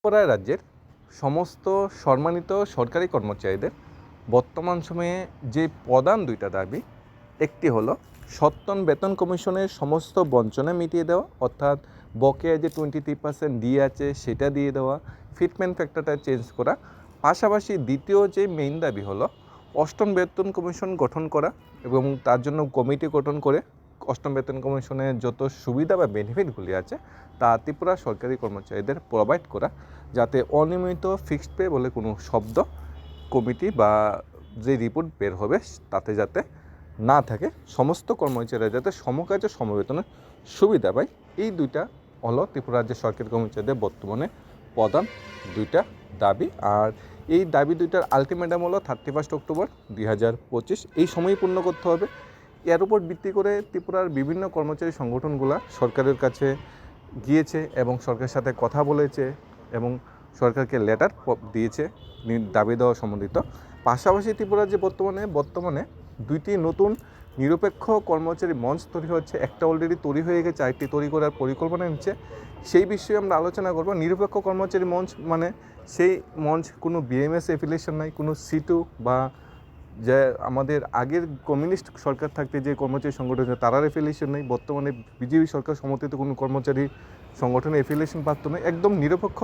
ত্রিপুরা রাজ্যের সমস্ত সম্মানিত সরকারি কর্মচারীদের বর্তমান সময়ে যে প্রধান দুইটা দাবি, একটি হলো সত্তন বেতন কমিশনের সমস্ত বঞ্চনা মিটিয়ে দেওয়া, অর্থাৎ বকেয়া যে টোয়েন্টি থ্রি পার্সেন্ট দিয়ে আছে সেটা দিয়ে দেওয়া ফিটমেন্ট ফ্যাক্টরটা চেঞ্জ করা। পাশাপাশি দ্বিতীয় যে মেইন দাবি হলো অষ্টম বেতন কমিশন গঠন করা এবং তার জন্য কমিটি গঠন করে অষ্টম বেতন কমিশনের যত সুবিধা বা বেনিফিটগুলি আছে, তা ত্রিপুরা সরকারি কর্মচারীদের প্রোভাইড করা, যাতে অনিয়মিত ফিক্সড পে বলে কোনো শব্দ কমিটি বা যে রিপোর্ট বের হবে, তাতে যাতে না থাকে, সমস্ত কর্মচারীরা যাতে সমকাজে সমবেতনের সুবিধা পায়। এই দুইটা হলো ত্রিপুরা রাজ্যের সরকারি কর্মচারীদের বর্তমানে প্রধান দুইটা দাবি। আর এই দাবি দুইটার আলটিমেটাম হলো থার্টি ফার্স্ট অক্টোবর দুই হাজার পঁচিশ। এই সময় পূর্ণ করতে হবে। এর উপর ভিত্তি করে ত্রিপুরার বিভিন্ন কর্মচারী সংগঠনগুলো সরকারের কাছে গিয়েছে এবং সরকারের সাথে কথা বলেছে এবং সরকারকে লেটার দিয়েছে দাবি দেওয়া সম্বন্ধিত। পাশাপাশি ত্রিপুরা যে বর্তমানে বর্তমানে দুইটি নতুন নিরপেক্ষ কর্মচারী মঞ্চ তৈরি হচ্ছে। একটা অলরেডি তৈরি হয়ে গেছে, আরেকটি তৈরি করার পরিকল্পনা নিচ্ছে। সেই বিষয়ে আমরা আলোচনা করব। নিরপেক্ষ কর্মচারী মঞ্চ মানে সেই মঞ্চ কোনো বিএমএস এফিলিয়েশন নাই, কোনো সিটু বা যে আমাদের আগের কমিউনিস্ট সরকার থাকতে যে কর্মচারী সংগঠন তারার এফিলিয়েশন নেই। বর্তমানে বিজেপি সরকার সমর্থিত কোনো কর্মচারী সংগঠনের এফিলিয়েশন প্রাপ্ত নেই। একদম নিরপেক্ষ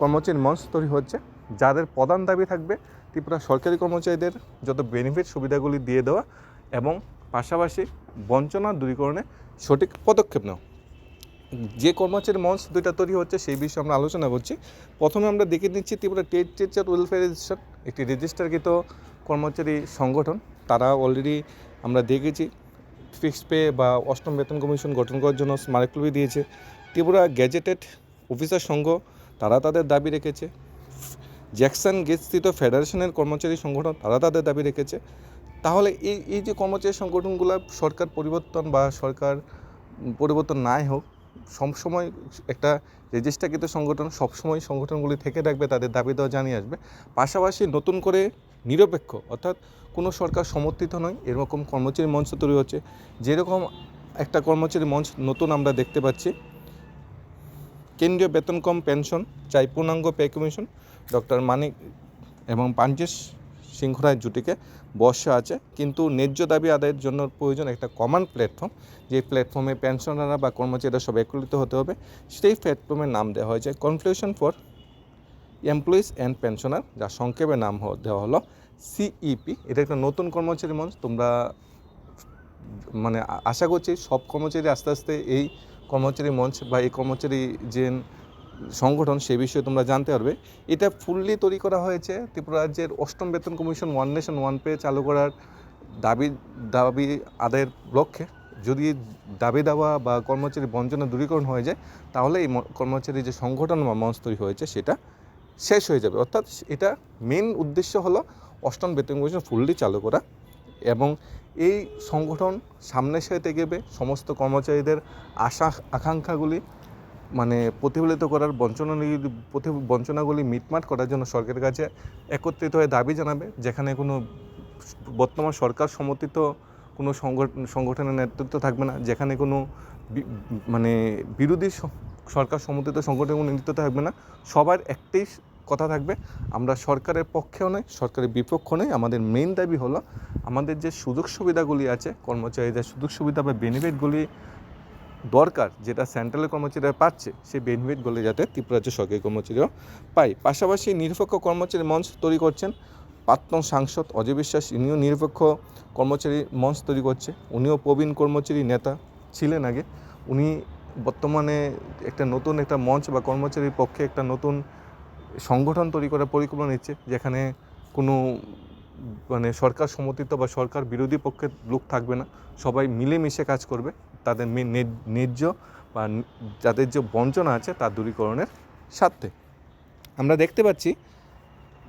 কর্মচারী মঞ্চ তৈরি হচ্ছে। যাদের প্রধান দাবি থাকবে, ত্রিপুরা সরকারি কর্মচারীদের যত বেনিফিট সুবিধাগুলি দিয়ে দেওয়া এবং পাশাপাশি বঞ্চনা দূরীকরণে সঠিক পদক্ষেপ নেওয়া। যে কর্মচারী মঞ্চ দুইটা তৈরি হচ্ছে, সেই বিষয়ে আমরা আলোচনা করছি। প্রথমে আমরা দেখে নিচ্ছি Tripura TET teacher welfare registration একটি রেজিস্টারকৃত কর্মচারী সংগঠন, তারা অলরেডি আমরা দেখেছি ফিক্সড পে বা অষ্টম বেতন কমিশন গঠন করার জন্য স্মারকলিপি দিয়েছে। ত্রিপুরা গ্যাজেটেড অফিসার সংঘ, তারা তাদের দাবি রেখেছে। জ্যাকসন গেটস্থিত ফেডারেশনের কর্মচারী সংগঠন, তারা তাদের দাবি রেখেছে। তাহলে এই এই যে কর্মচারী সংগঠনগুলো সরকার পরিবর্তন বা সরকার পরিবর্তন নাই হোক সবসময় একটা রেজিস্টারকৃত সংগঠন সবসময় সংগঠনগুলি থেকে রাখবে, তাদের দাবি দেওয়া জানিয়ে আসবে। পাশাপাশি নতুন করে নিরপেক্ষ, অর্থাৎ কোনো সরকার সমর্থিত নয়। এরকম কর্মচারী মঞ্চ তৈরি হচ্ছে। যেরকম একটা কর্মচারী মঞ্চ নতুন আমরা দেখতে পাচ্ছি। কেন্দ্রীয় বেতন কম, পেনশন, চাই পূর্ণাঙ্গ পে কমিশন। ডক্টর মানিক এবং পাঞ্চেশ সিংহরায় জুটিকে বর্ষা আছে। কিন্তু ন্যায্য দাবি আদায়ের জন্য প্রয়োজন একটা কমন প্ল্যাটফর্ম যে প্ল্যাটফর্মে পেনশনাররা বা কর্মচারীরা সব একত্রিত হতে হবে। সেই প্ল্যাটফর্মের নাম দেওয়া হয়েছে confluence for employees and pensioner যা সংক্ষেপে নাম দেওয়া হলো সিইপি এটা একটা নতুন কর্মচারী মঞ্চ তোমরা মানে আশা করছি সব কর্মচারী আস্তে আস্তে এই কর্মচারী মঞ্চ বা এই কর্মচারী যে সংগঠন, সে বিষয়ে তোমরা জানতে পারবে। এটা ফুললি তৈরি করা হয়েছে ত্রিপুরা রাজ্যের অষ্টম বেতন commission one nation one pay চালু করার দাবি দাবি আদায়ের লক্ষ্যে। যদি দাবি দেওয়া বা কর্মচারী বঞ্চনা দূরীকরণ হয়ে যায়, তাহলে এই কর্মচারী যে সংগঠন বা মঞ্চ তৈরি হয়েছে, সেটা শেষ হয়ে যাবে। অর্থাৎ এটা মেন উদ্দেশ্য হলো অষ্টম বেতন কমিশন ফুললি চালু করা এবং এই সংগঠন সামনের সাথে এগোবে সমস্ত কর্মচারীদের আশা, আকাঙ্ক্ষাগুলি মানে প্রতিফলিত করার বঞ্চনা বঞ্চনাগুলি মিটমাট করার জন্য সরকারের কাছে একত্রিত হয়ে দাবি জানাবে, যেখানে কোনো বর্তমান সরকার সমর্থিত কোনো সংগঠন সংগঠনের নেতৃত্ব থাকবে না, যেখানে কোনো মানে বিরোধী সরকার সমর্থিত সংগঠনের নেতৃত্ব থাকবে না। সবার একটাই কথা থাকবে। আমরা সরকারের পক্ষেও নয় সরকারের বিপক্ষ নয় আমাদের মেইন দাবি হলো আমাদের যে সুযোগ সুবিধাগুলি আছে, কর্মচারীদের সুযোগ সুবিধা বা বেনিফিটগুলি দরকার যেটা সেন্ট্রালের কর্মচারীরা পাচ্ছে, সেই বেনিফিটগুলি যাতে ত্রিপুরা রাজ্যের সরকারি কর্মচারীরা পায়। পাশাপাশি নিরপেক্ষ কর্মচারী মঞ্চ তৈরি করছেন প্রাক্তন সাংসদ অজয় বিশ্বাস। ইনিও নিরপেক্ষ কর্মচারী মঞ্চ তৈরি করছে। উনিও প্রবীণ কর্মচারী নেতা ছিলেন আগে। উনি বর্তমানে একটা নতুন একটা মঞ্চ বা কর্মচারীর পক্ষে একটা নতুন সংগঠন তৈরি করার পরিকল্পনা নিচ্ছে, যেখানে কোনো মানে সরকার সমর্থিত বা সরকার বিরোধী পক্ষের লোক থাকবে না, সবাই মিলেমিশে কাজ করবে, তাদের ন্যায্য বা যাদের যে বঞ্চনা আছে তার দূরীকরণের স্বার্থে। আমরা দেখতে পাচ্ছি,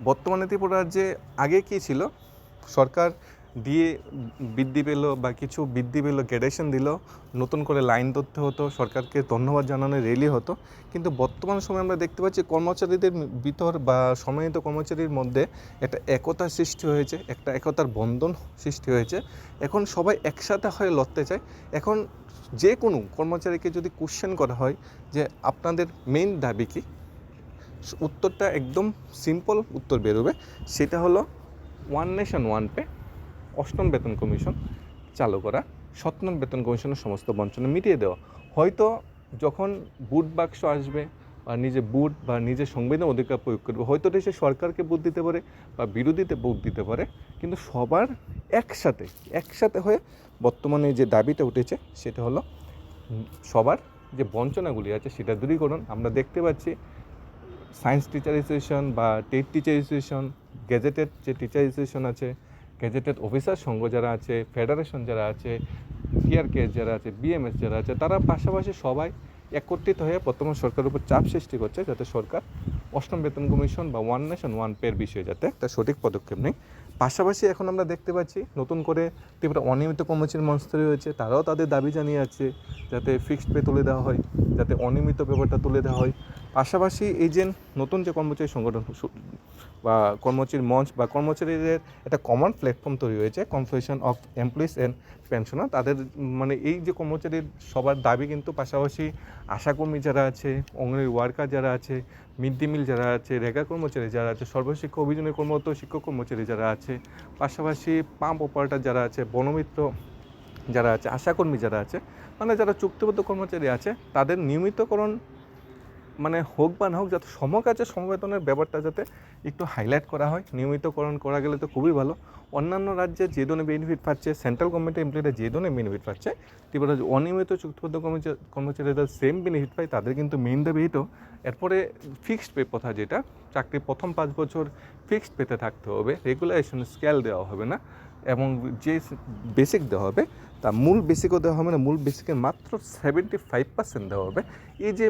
বর্তমানে ত্রিপুরার যে আগে কী ছিল, সরকার দিয়ে বৃদ্ধি পেল বা কিছু বৃদ্ধি পেল গ্রেডেশন দিল, নতুন করে লাইন ধরতে হতো, সরকারকে ধন্যবাদ জানানো রেলি হতো। কিন্তু বর্তমান সময়ে আমরা দেখতে পাচ্ছি কর্মচারীদের ভিতর বা সম্মানিত কর্মচারীর মধ্যে একটা একতা সৃষ্টি হয়েছে, একটা একতার বন্ধন সৃষ্টি হয়েছে। এখন সবাই একসাথে হয়ে লড়তে চায়। এখন যে কোনো কর্মচারীকে যদি কোশ্চেন করা হয় যে আপনাদের মেইন দাবি কী? উত্তরটা একদম সিম্পল উত্তর বেরোবে। সেটা হলো ওয়ান নেশন ওয়ান পে অষ্টম বেতন কমিশন চালু করা, সপ্তম বেতন কমিশনের সমস্ত বঞ্চনা মিটিয়ে দেওয়া। হয়তো যখন বুট বাক্স আসবে বা নিজে বুট বা নিজের সংবিধান অধিকার প্রয়োগ করবে হয়তো দেশে সরকারকে বুট দিতে পারে বা বিরোধীতে বুট দিতে পারে, কিন্তু সবার একসাথে একসাথে হয়ে বর্তমানে যে দাবিটা উঠেছে, সেটা হলো সবার যে বঞ্চনাগুলি আছে, সেটা দূরীকরণ। আমরা দেখতে পাচ্ছি সায়েন্স টিচার অ্যাসোসিয়েশন বা টেট টিচার অ্যাসোসিয়েশন গেজেটেড যে টিচার অ্যাসোসিয়েশন আছে গেজেটেড অফিসার সংঘ যারা আছে ফেডারেশন যারা আছে পিআরকে যারা আছে বিএমএস যারা আছে, তারা পাশাপাশি সবাই একত্রিত হয়ে বর্তমান সরকারের উপর চাপ সৃষ্টি করছে যাতে সরকার অষ্টম বেতন কমিশন বা ওয়ান নেশন ওয়ান পের বিষয়ে যাতে একটা সঠিক পদক্ষেপ নেই পাশাপাশি এখন আমরা দেখতে পাচ্ছি নতুন করে ত্রিপুরা অনিয়মিত কর্মচারী মঞ্চ তৈরি হয়েছে তারাও তাদের দাবি জানিয়ে আছে যাতে ফিক্সড পে তুলে দেওয়া হয়, যাতে অনিয়মিত ব্যাপারটা তুলে দেওয়া হয়। পাশাপাশি এই যে নতুন যে কর্মচারী সংগঠন বা কর্মচারীর মঞ্চ বা কর্মচারীদের একটা কমন প্ল্যাটফর্ম তৈরি হয়েছে confession of employees and pensioner তাদের মানে এই যে কর্মচারীর সবার দাবি কিন্তু পাশাপাশি আশাকর্মী যারা আছে, অঙ্গনের ওয়ার্কার যারা আছে মিড ডে মিল যারা আছে, রেগা কর্মচারী যারা আছে, সর্বশিক্ষা অভিযানে কর্মরত শিক্ষক কর্মচারী যারা আছে, পাশাপাশি পাম্প অপারেটর যারা আছে, বনমিত্র যারা আছে, আশাকর্মী যারা আছে মানে যারা চুক্তিবদ্ধ কর্মচারী আছে, তাদের নিয়মিতকরণ মানে হোক বা না হোক, যাতে সমকাজে সমবেতনের ব্যাপারটা যাতে একটু হাইলাইট করা হয়, নিয়মিতকরণ করা গেলে তো খুবই ভালো। অন্যান্য রাজ্যে যে ধরনের বেনিফিট পাচ্ছে সেন্ট্রাল গভর্নমেন্টের এমপ্লয়িরা যে ধরনের বেনিফিট পাচ্ছে, ত্রিপুরা অনিয়মিত চুক্তিবদ্ধ কর্মচারী, কর্মচারীরা সেম বেনিফিট পায়, তাদের কিন্তু মেইন দাবি তো এরপরে ফিক্সড পে কথা যেটা চাকরির প্রথম পাঁচ বছর ফিক্সড পেতে থাকতে হবে রেগুলারেশন স্কেল দেওয়া হবে না। এবং যে বেসিক দেওয়া হবে তা মূল বেসিকও দেওয়া হবে না, মূল বেসিকের মাত্র সেভেন্টি ফাইভ পার্সেন্ট দেওয়া হবে। এই যে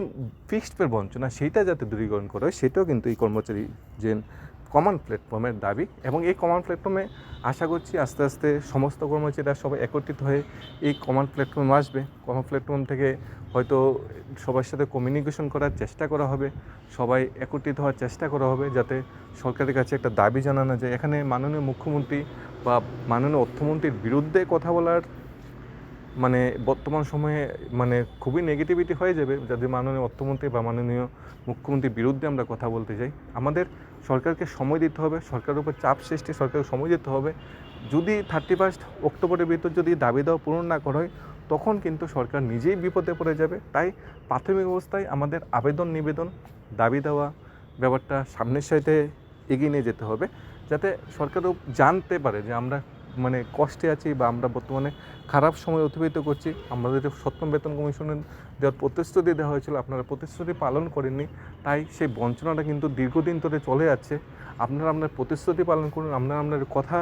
ফিক্সড পের বঞ্চনা, সেইটা যাতে দূরীকরণ করা হয়, সেটাও কিন্তু এই কর্মচারী যে কমন প্ল্যাটফর্মের দাবি এবং এই কমন প্ল্যাটফর্মে আশা করছি আস্তে আস্তে সমস্ত কর্মচারীরা সবাই একত্রিত হয়ে এই কমন প্ল্যাটফর্মে আসবে। কমন প্ল্যাটফর্ম থেকে হয়তো সবার সাথে কমিউনিকেশন করার চেষ্টা করা হবে, সবাই একত্রিত হওয়ার চেষ্টা করা হবে যাতে সরকারের কাছে একটা দাবি জানানো যায়। এখানে মাননীয় মুখ্যমন্ত্রী বা মাননীয় অর্থমন্ত্রীর বিরুদ্ধে কথা বলার মানে বর্তমান সময়ে মানে খুবই নেগেটিভিটি হয়ে যাবে। যদি মাননীয় অর্থমন্ত্রী বা মাননীয় মুখ্যমন্ত্রীর বিরুদ্ধে আমরা কথা বলতে যাই আমাদের সরকারকে সময় দিতে হবে, সরকারের উপর চাপ সৃষ্টি, সরকারকে সময় দিতে হবে। যদি থার্টি ফার্স্ট অক্টোবরের ভিতর যদি দাবি দেওয়া পূরণ না করা হয়, তখন কিন্তু সরকার নিজেই বিপদে পড়ে যাবে। তাই প্রাথমিক অবস্থায় আমাদের আবেদন, নিবেদন, দাবি দেওয়া ব্যাপারটা সামনের সাথে এগিয়ে নিয়ে যেতে হবে। যাতে সরকারও জানতে পারে যে আমরা মানে কষ্টে আছি বা আমরা বর্তমানে খারাপ সময় অতিবাহিত করছি, আমাদের সপ্তম বেতন কমিশনের দেওয়ার প্রতিশ্রুতি দেওয়া হয়েছিল, আপনারা প্রতিশ্রুতি পালন করেননি, তাই সেই বঞ্চনাটা কিন্তু দীর্ঘদিন ধরে চলে যাচ্ছে। আপনারা আপনার প্রতিশ্রুতি পালন করুন, আপনারা আপনার কথা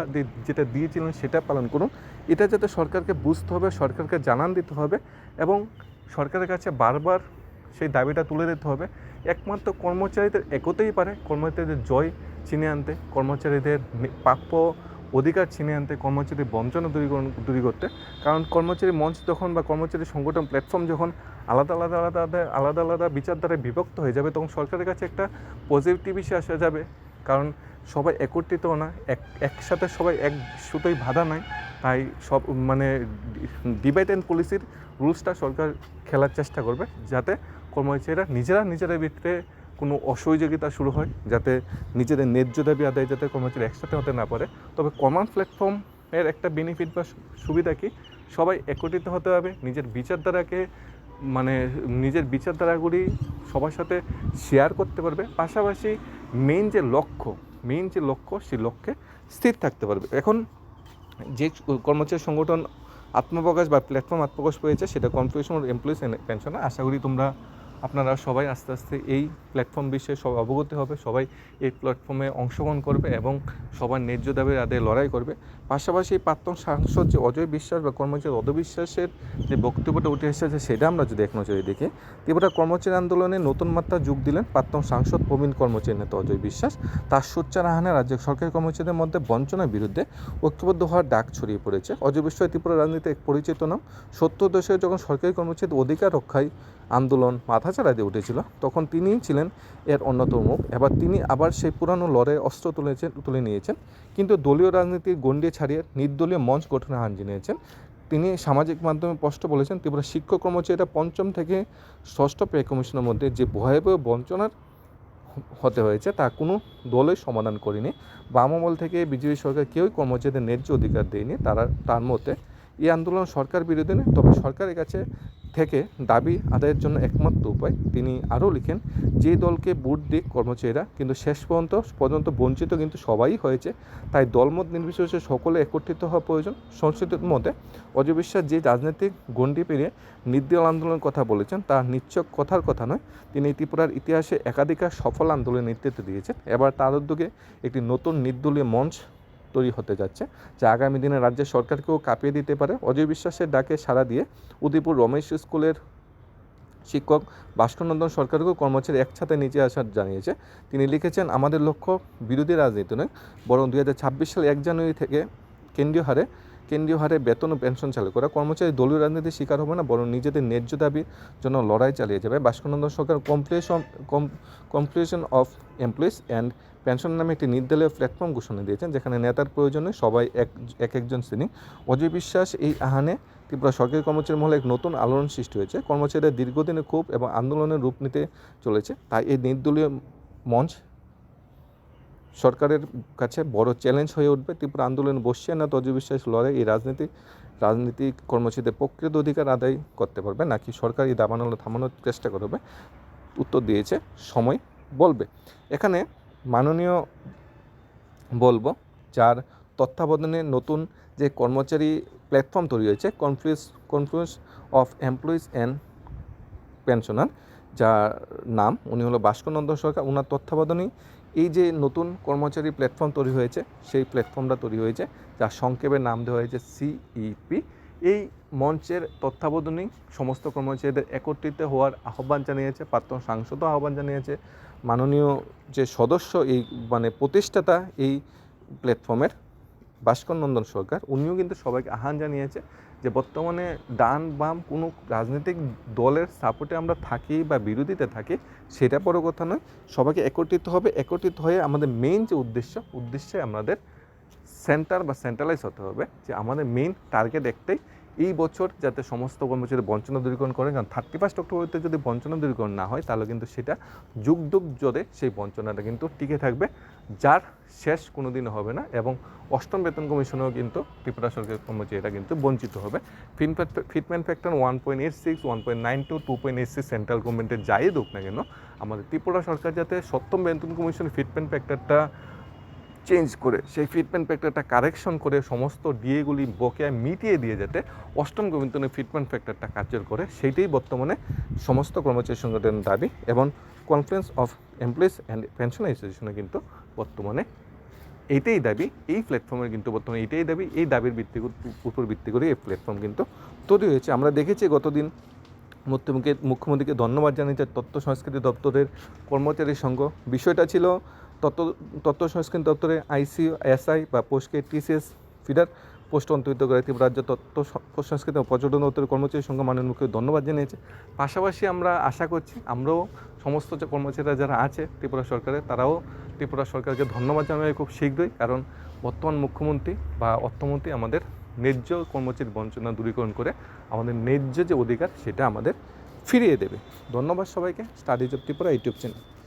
যেটা দিয়েছিলেন সেটা পালন করুন। এটা যাতে সরকারকে বুঝতে হবে, সরকারকে জানান দিতে হবে এবং সরকারের কাছে বারবার সেই দাবিটা তুলে দিতে হবে। একমাত্র কর্মচারীদের একতেই পারে, কর্মচারীদের জয় চিনে আনতে, কর্মচারীদের প্রাপ্য অধিকার ছিনিয়ে আনতে কর্মচারী বঞ্চনা দূরীকরণ দূরী করতে। কারণ কর্মচারী মঞ্চ যখন বা কর্মচারী সংগঠন প্ল্যাটফর্ম যখন আলাদা আলাদা আলাদা আলাদা আলাদা আলাদা বিচারধারায় বিভক্ত হয়ে যাবে, তখন সরকারের কাছে একটা পজিটিভ ইস্যু আসা যাবে। কারণ সবাই একত্রিত না, এক, একসাথে সবাই এক সুতোই বাধা নাই। তাই সব মানে ডিবেট অ্যান্ড পলিসির রুলসটা সরকার খেলার চেষ্টা করবে, যাতে কর্মচারীরা নিজেরা নিজেদের ভিতরে কোনো অসহযোগিতা শুরু হয় যাতে নিজেদের ন্যায্য দাবি আদায় যাতে কর্মচারী একসাথে হতে না পারে। তবে কমন প্ল্যাটফর্ম এর একটা বেনিফিট বা সুবিধা কি? সবাই একত্রিত হতে হবে, নিজের বিচারধারাকে মানে নিজের বিচারধারাগুলি সবার সাথে শেয়ার করতে পারবে। পাশাপাশি মেইন যে লক্ষ্য মেইন যে লক্ষ্য সেই লক্ষ্যে স্থির থাকতে পারবে। এখন যে কর্মচারী সংগঠন আত্মপ্রকাশ বা প্ল্যাটফর্ম আত্মপ্রকাশ পেয়েছে, সেটা কনফিউশন এমপ্লয়িজ পেনশন আশা করি তোমরা আপনারা সবাই আস্তে আস্তে এই প্ল্যাটফর্ম বিষয়ে সব অবগত হবে, সবাই এই প্ল্যাটফর্মে অংশগ্রহণ করবে এবং সবার ন্যায্য দাবির আদায়ে লড়াই করবে। পাশাপাশি প্রাক্তন সাংসদ যে অজয় বিশ্বাস বা কর্মচারী অধবিশ্বাসের যে বক্তব্যটা উঠে এসেছে সেটা আমরা যদি এক নজরে দেখি, ত্রিপুরা কর্মচারী আন্দোলনে নতুন মাত্রা যোগ দিলেন প্রাক্তন সাংসদ প্রবীণ কর্মচারী নেতা অজয় বিশ্বাস। তার সোচ্চার আহ্বানে রাজ্যের সরকারি কর্মচারীদের মধ্যে বঞ্চনার বিরুদ্ধে ঐক্যবদ্ধ হওয়ার ডাক ছড়িয়ে পড়েছে। অজয় বিশ্বাস ত্রিপুরা রাজনীতিতে এক পরিচিত নাম। সত্তর দশকে যখন সরকারি কর্মচারীদের অধিকার রক্ষায় আন্দোলন মাথাচাড়া দিয়ে উঠেছিল। তখন তিনিই ছিলেন এর অন্যতম। মুখ এবার তিনি আবার সেই পুরানো লড়াই অস্ত্র তুলেছেন, তুলে নিয়েছেন। কিন্তু দলীয় রাজনীতির গণ্ডি ছাড়িয়ে নির্দলীয় মঞ্চ গঠনে হান জানিয়েছেন তিনি সামাজিক মাধ্যমে স্পষ্ট বলেছেন, ত্রিপুরা শিক্ষক কর্মচারীরা পঞ্চম থেকে ষষ্ঠ পে কমিশনের মধ্যে যে ভয়াবহ বঞ্চনার হতে হয়েছে, তা কোনো দলই সমাধান করেনি। বাম আমল থেকে বিজেপি সরকার কেউই কর্মচারীদের ন্যায্য অধিকার দেয়নি। তারা, তার মতে এই আন্দোলন সরকার বিরোধী নয়, তবে সরকারের কাছে থেকে দাবি আদায়ের জন্য একমাত্র উপায়, তিনি আরও লিখেন, যে দলকে ভোট দিক কর্মচারীরা কিন্তু শেষ পর্যন্ত পর্যন্ত বঞ্চিত কিন্তু সবাই হয়েছে, তাই দলমত নির্বিশেষে সকলে একত্রিত হওয়া প্রয়োজন। সংসদের মতে অজবিশ্বাস যে রাজনৈতিক গণ্ডি পেরিয়ে নির্দল আন্দোলনের কথা বলেছেন, তা নিশ্চক কথার কথা নয়। তিনি ত্রিপুরার ইতিহাসে একাধিকার সফল আন্দোলনের নেতৃত্ব দিয়েছেন। এবার তার উদ্যোগে একটি নতুন নির্দলীয় মঞ্চ তৈরি হতে যাচ্ছে, যা আগামী দিনে রাজ্যের সরকারকেও কাঁপিয়ে দিতে পারে। অজয় বিশ্বাসের ডাকে সাড়া দিয়ে উদয়পুর রমেশ স্কুলের শিক্ষক ভাস্করনন্দন সরকারকেও কর্মচারী একসাথে নিচে আসার জানিয়েছে। তিনি লিখেছেন, আমাদের লক্ষ্য বিরোধী রাজনীতি নয়, বরং দু হাজার ছাব্বিশ সালে এক জানুয়ারি থেকে কেন্দ্রীয় হারে কেন্দ্রীয় হারে বেতন ও পেনশন চালু করা কর্মচারী দলীয় রাজনীতির শিকার হবে না, বরং নিজেদের ন্যায্য দাবির জন্য লড়াই চালিয়ে যাবে। Bhaskarnandan Sarkar completion completion of employees and pension নামে একটি নির্দলীয় প্ল্যাটফর্ম ঘোষণা দিয়েছেন, যেখানে নেতার প্রয়োজনে সবাই এক এক একজন শ্রেণি। অজয় বিশ্বাস এই আহানে ত্রিপুরা সরকারি কর্মচারী মহলে এক নতুন আলোড়ন সৃষ্টি হয়েছে। কর্মচারীরা দীর্ঘদিনে ক্ষোভ এবং আন্দোলনের রূপ নিতে চলেছে। তাই এই নির্দলীয় মঞ্চ সরকারের কাছে বড় চ্যালেঞ্জ হয়ে উঠবে। ত্রিপুরা আন্দোলন বসছে না, তজ বিশ্বাস লড়াই, এই রাজনীতি রাজনীতিক কর্মচারীদের প্রকৃত অধিকার আদায় করতে পারবে নাকি সরকার এই দাবানল থামানোর চেষ্টা করবে? উত্তর দিয়েছে, সময় বলবে। এখানে মাননীয় বলব, যার তত্ত্বাবধানে নতুন যে কর্মচারী প্ল্যাটফর্ম তৈরি হয়েছে confluence confluence of employees and pensioner যার নাম, উনি হলো ভাস্করনন্দন সরকার ওনার তত্ত্বাবধানেই এই যে নতুন কর্মচারী প্ল্যাটফর্ম তৈরি হয়েছে, সেই প্ল্যাটফর্মটা তৈরি হয়েছে, যার সংক্ষেপে নাম দেওয়া হয়েছে সিইপি এই মঞ্চের তত্ত্বাবধানেই সমস্ত কর্মচারীদের একত্রিত হওয়ার আহ্বান জানিয়েছে, প্রাক্তন সাংসদও আহ্বান জানিয়েছে। মাননীয় যে সদস্য, এই মানে প্রতিষ্ঠাতা এই প্ল্যাটফর্মের ভাস্কর নন্দন সরকার, উনিও কিন্তু সবাইকে আহ্বান জানিয়েছে যে বর্তমানে ডান বাম কোনো রাজনৈতিক দলের সাপোর্টে আমরা থাকি বা বিরোধীতে থাকি, সেটা বড় কথা নয়। সবাইকে একত্রিত হবে, একত্রিত হয়ে আমাদের মেইন যে উদ্দেশ্য, উদ্দেশ্যে আমাদের সেন্টার বা সেন্ট্রালাইজ হতে হবে যে আমাদের মেইন টার্গেট একটাই এই বছর যাতে সমস্ত কর্মচারী বঞ্চনা দূরীকরণ করে কারণ থার্টি ফার্স্ট অক্টোবরতে যদি বঞ্চনা দূরীকরণ না হয়, তাহলে কিন্তু সেটা যুগ যুগ জোরে সেই বঞ্চনাটা কিন্তু টিকে থাকবে, যার শেষ কোনো দিন হবে না এবং অষ্টম বেতন কমিশনেও কিন্তু ত্রিপুরা সরকারের কর্মচারীরা কিন্তু বঞ্চিত হবে। Fitment factor one point eight six one point nine two two point eight six central গভর্নমেন্টের যাই দোক না কেন, আমাদের ত্রিপুরা সরকার যাতে সপ্তম বেতন কমিশনের ফিটমেন্ট ফ্যাক্টরটা চেঞ্জ করে, সেই ফিটমেন্ট ফ্যাক্টরটা কারেকশন করে সমস্ত ডিএগুলি বকেয়া মিটিয়ে দিয়ে যাতে অষ্টম গোবিন্দনের ফিটমেন্ট ফ্যাক্টরটা কার্যকর করে, সেইটাই বর্তমানে সমস্ত কর্মচারী সংগঠনের দাবি এবং conference of employees and pension অ্যাসোসিয়েশনে কিন্তু বর্তমানে এইটাই দাবি, এই প্ল্যাটফর্মের কিন্তু বর্তমানে এইটাই দাবি, এই দাবির ভিত্তি উপর ভিত্তি করে এই প্ল্যাটফর্ম কিন্তু তৈরি হয়েছে। আমরা দেখেছি গতদিন মুখ্যমন্ত্রীকে মুখ্যমন্ত্রীকে ধন্যবাদ জানিয়েছে তথ্য সংস্কৃতি দপ্তরের কর্মচারী সংঘ। বিষয়টা ছিল তথ্য তথ্য সংস্কৃতি দপ্তরে আইসি এসআই বা পোস্টকে টিসিএস ফিডার পোস্ট অন্তর্ভুক্ত করে ত্রিপুরা রাজ্য স- সংস্কৃতি ও পর্যটন দপ্তরের কর্মচারী সংঘ মাননীয় মুখ্য ধন্যবাদ জানিয়েছে। পাশাপাশি আমরা আশা করছি, আমরাও সমস্ত যে কর্মচারীরা যারা আছে ত্রিপুরা সরকারের, তারাও ত্রিপুরা সরকারকে ধন্যবাদ জানাবে খুব শীঘ্রই, কারণ বর্তমান মুখ্যমন্ত্রী বা অর্থমন্ত্রী আমাদের ন্যায্য কর্মচারী বঞ্চনা দূরীকরণ করে আমাদের ন্যায্য যে অধিকার, সেটা আমাদের ফিরিয়ে দেবে। ধন্যবাদ সবাইকে studies of Tripura YouTube channel.